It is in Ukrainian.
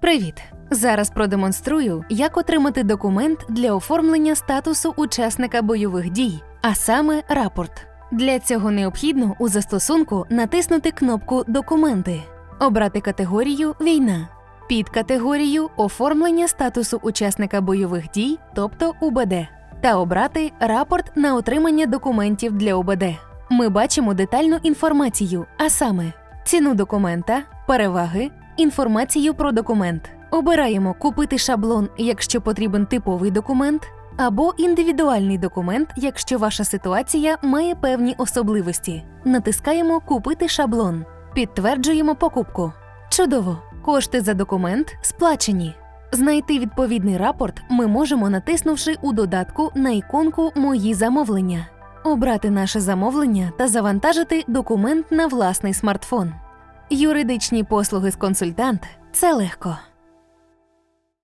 Привіт! Зараз продемонструю, як отримати документ для оформлення статусу учасника бойових дій, а саме рапорт. Для цього необхідно у застосунку натиснути кнопку Документи, обрати категорію Війна, під категорію Оформлення статусу учасника бойових дій, тобто УБД, та обрати Рапорт на отримання документів для УБД. Ми бачимо детальну інформацію, а саме ціну документа, переваги, інформацію про документ. Обираємо купити шаблон, якщо потрібен типовий документ, або індивідуальний документ, якщо ваша ситуація має певні особливості. Натискаємо Купити шаблон. Підтверджуємо покупку. Чудово! Кошти за документ сплачені. Знайти відповідний рапорт ми можемо, натиснувши у додатку на іконку Мої замовлення, обрати наше замовлення та завантажити документ на власний смартфон. Юридичні послуги з консультант це легко.